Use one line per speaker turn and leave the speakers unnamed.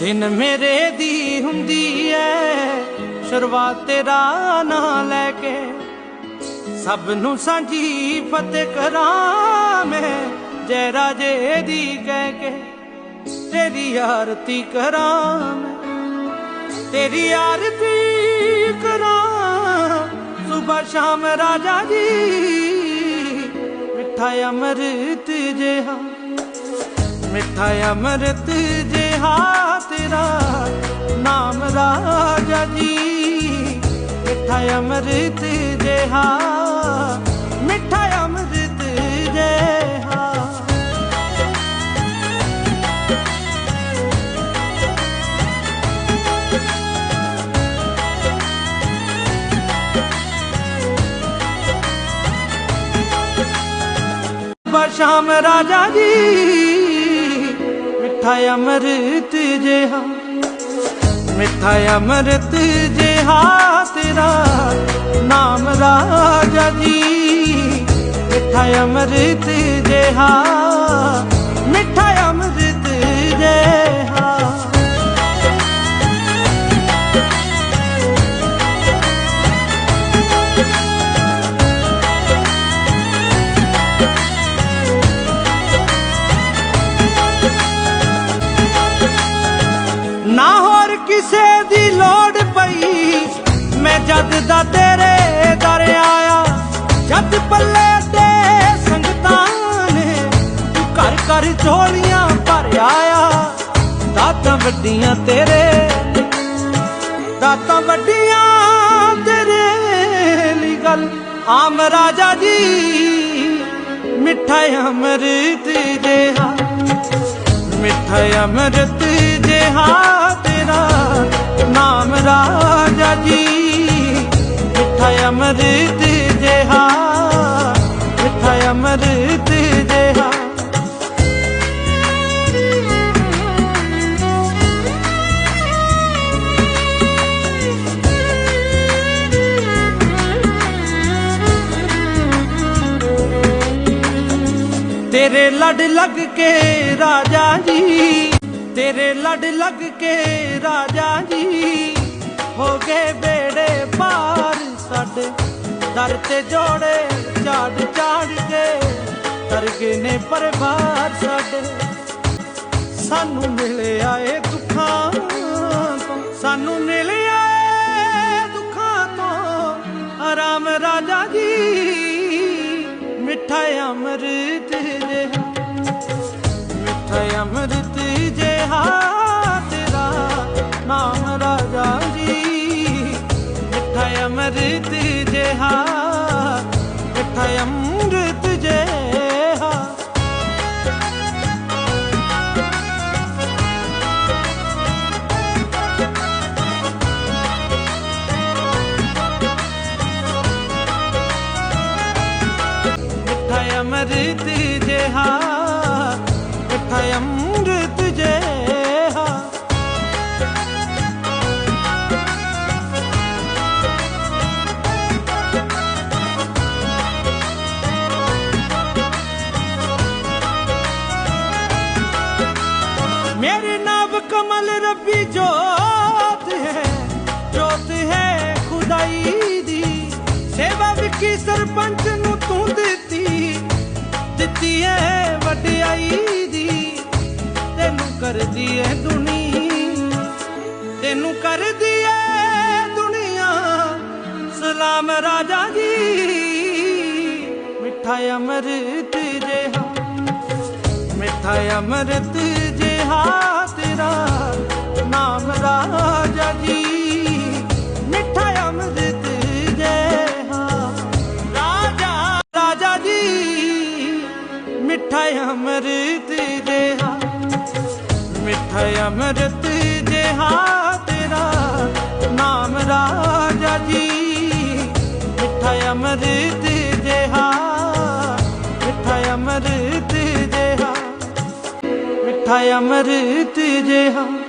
ਦਿਨ ਮੇਰੇ ਦੀ ਹੁੰਦੀ ਐ। ਸ਼ੁਰੂਆਤ ਤੇਰਾ ਨਾਂ ਲੈ ਕੇ ਸਭ ਨੂੰ ਸਾਂਝੀ ਫਤਿਹ ਕਰਾਂ ਮੈਂ। ਜੈ ਰਾਜੇ ਦੀ ਕਹਿ ਕੇ ਤੇਰੀ ਆਰਤੀ ਕਰਾਂ ਮੈਂ। ਤੇਰੀ ਆਰਤੀ ਕਰਾਂ। ਸੁਬਹ ਸ਼ਾਮ ਰਾਜਾ ਜੀ, ਮਿੱਠਾ ਅੰਮ੍ਰਿਤ ਜਿਹਾ। ਮਿੱਠਾ ਅੰਮ੍ਰਿਤ ਜਿਹਾ ਤੇਰਾ ਨਾਮ ਰਾਜਾ ਜੀ। ਮਿੱਠਾ ਅੰਮ੍ਰਿਤ ਜਿਹਾ, ਮਿੱਠਾ ਅੰਮ੍ਰਿਤ ਜਿਹਾ। ਸ਼ਾਮ ਰਾਜਾ ਜੀ ਮਿੱਠਾ ਅੰਮ੍ਰਿਤ ਜਿਹਾ ਮਿੱਠਾ ਅੰਮ੍ਰਿਤ ਜਿਹਾ ਤੇਰਾ ਨਾਮ ਰਾਜਾ ਜੀ। ਮਿੱਠਾ ਅੰਮ੍ਰਿਤ ਜਿਹਾ ਮਿੱਠਾ ਅੰਮ੍ਰਿਤ ਜਿਹਾ। ਕਿਸੇ ਦੀ ਲੋੜ ਪਈ। ਮੈਂ ਜਦ ਦਾ ਤੇਰੇ ਦਰ ਆਇਆ, ਜਦ ਪੱਲੇ ਤੇ ਸੰਗਤਾਂ ਨੇ ਤੂੰ ਘਰ ਘਰ ਝੋਲੀਆਂ ਭਰ ਆਇਆ ਦਾਤਾਂ ਵੱਡੀਆਂ ਤੇਰੇ ਦਾਤਾਂ ਵੱਡੀਆਂ ਤੇਰੇ ਲਈ ਗੱਲ। ਆਮ ਰਾਜਾ ਜੀ, ਮਿੱਠਾ ਅਮਰਤ ਦੇਹਾ ਮਿੱਠਾ ਅੰਮ੍ਰਿਤ ਜਿਹਾ ਤੇਰਾ। ਨਾਮ ਰਾਜਾ ਜੀ। ਮਿੱਠਾ ਅੰਮ੍ਰਿਤ ਜਿਹਾ, ਮਿੱਠਾ ਅੰਮ੍ਰਿਤ ਜਿਹਾ। ਤੇਰੇ ਲੜ ਲੱਗ ਕੇ ਰਾਜਾ ਜੀ ਤੇਰੇ ਲੜ ਲੱਗ ਕੇ ਰਾਜਾ ਜੀ ਹੋ ਗਏ ਬੇੜੇ ਪਾਰ, ਸਾਡੇ ਦਰ ਤੇ ਜੋੜੇ ਝਾੜ ਝਾੜ ਕੇ ਤਰ ਗਏ ਨੇ ਪਰਵਾਰ, ਸਾਡੇ ਸਾਨੂੰ ਮਿਲਿਆ ਏ ਦੁੱਖਾਂ ਤੋਂ, ਸਾਨੂੰ ਮਿਲਿਆ ਏ ਦੁੱਖਾਂ ਤੋਂ। ਆਰਾਮ ਰਾਜਾ ਜੀ, ਮਿੱਠਾ ਅੰਮ੍ਰਿਤ ਜਿਹਾ ਮਿੱਠਾ ਅੰਮ੍ਰਿਤ ਅੰਮ੍ਰਿਤ ਜਿਹਾ ਮਿੱਠਾ ਅੰਮ੍ਰਿਤ ਜਿਹਾ। ਮਿੱਠਾ ਅੰਮ੍ਰਿਤ ਜਿਹਾ कमल रबी जोत है जोत है ਖੁਦਾਈ ਦੀ ਸੇਵਾ ਵਿਕੀ ਸਰਪੰਚ ਨੂੰ ਤੂੰ ਦਿੱਤੀ ਦਿੱਤੀ ਐ ਵਡਿਆਈ ਦੀ ਤੈਨੂੰ ਕਰਦੀ ਐ ਦੁਨੀ ਤੈਨੂੰ ਕਰਦੀ ਐ ਦੁਨੀਆ ਸਲਾਮ ਰਾਜਾ ਜੀ ਮਿੱਠਾ ਅੰਮ੍ਰਿਤ ਜਿਹਾ ਮਿੱਠਾ ਅੰਮ੍ਰਿਤ ਜਿਹਾ ਤੇਰਾ ਨਾਮ ਰਾਜਾ ਜੀ। ਮਿੱਠਾ ਅੰਮ੍ਰਿਤ ਜਿਹਾ ਰਾਜਾ ਰਾਜਾ ਜੀ, ਮਿੱਠਾ ਅੰਮ੍ਰਿਤ ਜਿਹਾ ਮਿੱਠਾ ਅੰਮ੍ਰਿਤ ਜਿਹਾ ਤੇਰਾ ਨਾਮ ਰਾਜਾ ਜੀ। ਮਿੱਠਾ ਅੰਮ੍ਰਿਤ ਮਿੱਠਾ ਅੰਮ੍ਰਿਤ ਜਿਹਾ।